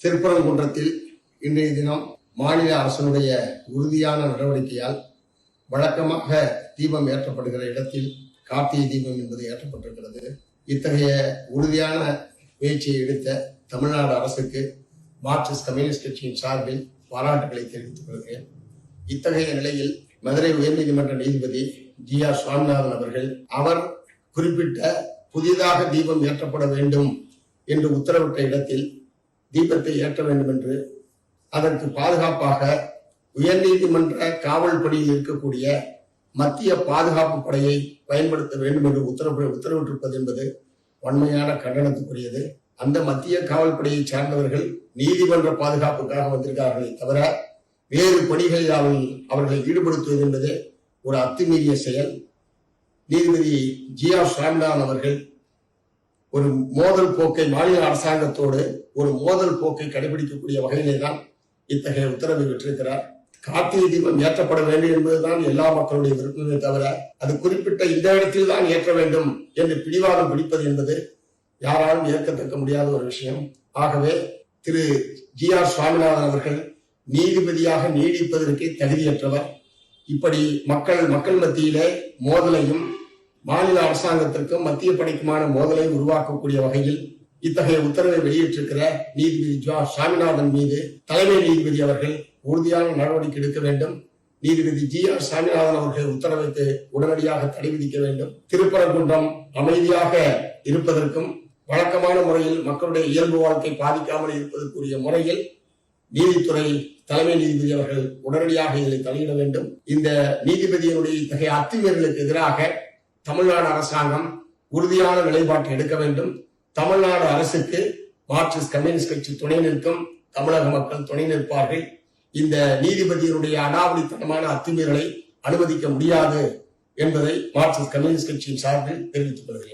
திருப்பரங்குன்றத்தில் இன்றைய தினம் மாநில அரசனுடைய உறுதியான நடவடிக்கையால் வழக்கமாக தீபம் ஏற்றப்படுகிற இடத்தில் கார்த்திகை தீபம் என்பது ஏற்றப்பட்டிருக்கிறது. இத்தகைய உறுதியான முயற்சியை எடுத்த தமிழ்நாடு அரசுக்கு மார்க்சிஸ்ட் கம்யூனிஸ்ட் கட்சியின் சார்பில் பாராட்டுகளை தெரிவித்துக் கொள்கிறேன். இத்தகைய நிலையில் மதுரை உயர்நீதிமன்ற நீதிபதி ஜி ஆர் சுவாமிநாதன் அவர்கள் அவர் குறிப்பிட்ட புதிதாக தீபம் ஏற்றப்பட வேண்டும் என்று உத்தரவிட்ட இடத்தில் தீபத்தை ஏற்ற வேண்டும் என்று அதற்கு பாதுகாப்பாக உயர்நீதிமன்ற காவல் பணியில் இருக்கக்கூடிய மத்திய பாதுகாப்பு படையை பயன்படுத்த வேண்டும் என்று உத்தரவு உத்தரவிட்டிருப்பது என்பது வன்மையான கண்டனத்துக்குரியது. அந்த மத்திய காவல் படையை சார்ந்தவர்கள் நீதிமன்ற பாதுகாப்புக்காக வந்திருக்கிறார்களே தவிர வேறு பணிகளில் அவர்கள் அவர்களை ஈடுபடுத்துவது என்பது ஒரு அத்துமீறிய செயல். நீதிபதி ஜி ஆர் சுவாமிநாதன் அவர்கள் ஒரு மோதல் போக்கை மாநில அரசாங்கத்தோடு ஒரு மோதல் போக்கை கடைபிடிக்கக்கூடிய வகையிலே தான் இத்தகைய உத்தரவை பெற்றிருக்கிறார். கார்த்திகை தீபம் ஏற்றப்பட வேண்டும் என்பதுதான் எல்லா மக்களுடைய விருப்பமே தவிர அது குறிப்பிட்ட இந்த இடத்தில் தான் ஏற்ற வேண்டும் என்று பிடிவாதம் பிடிப்பது என்பது யாராலும் ஏற்கத்தக்க முடியாத ஒரு விஷயம். ஆகவே திரு ஜி ஆர் சுவாமிநாதன் அவர்கள் நீதிபதியாக நீடிப்பதற்கு தகுதியற்றவர். இப்படி மக்கள் மக்கள் மத்தியிலே மோதலையும் மாநில அரசாங்கத்திற்கும் மத்திய பணிக்குமான மோதலை உருவாக்கக்கூடிய வகையில் இத்தகைய உத்தரவை வெளியிட்டிருக்கிற நீதிபதி ஜா சாமிநாதன் மீது தலைமை நீதிபதி அவர்கள் உறுதியான நடவடிக்கை எடுக்க வேண்டும். நீதிபதி ஜி ஆர் சாமிநாதன் அவர்கள் உத்தரவுக்கு உடனடியாக தடை விதிக்க வேண்டும். திருப்பரங்குன்றம் அமைதியாக இருப்பதற்கும் வழக்கமான முறையில் மக்களுடைய இயல்பு வாழ்க்கை பாதிக்காமல் இருப்பதற்குரிய முறையில் நீதித்துறை தலைமை நீதிபதி அவர்கள் உடனடியாக இதில் தலையிட வேண்டும். இந்த நீதிபதியினுடைய இத்தகைய அத்துமீறலுக்கு எதிராக தமிழ்நாடு அரசாங்கம் உறுதியான நிலைப்பாட்டை எடுக்க வேண்டும். தமிழ்நாடு அரசுக்கு மார்க்சிஸ்ட் கம்யூனிஸ்ட் கட்சி துணை நிற்கும் தமிழக மக்கள் துணை நிற்பார்கள். இந்த நீதிபதியினுடைய அடாவடித்தனமான அத்துமீறலை அனுமதிக்க முடியாது என்பதை மார்க்சிஸ்ட் கம்யூனிஸ்ட் கட்சியின் சார்பில் தெரிவித்துக் கொள்கிறேன்.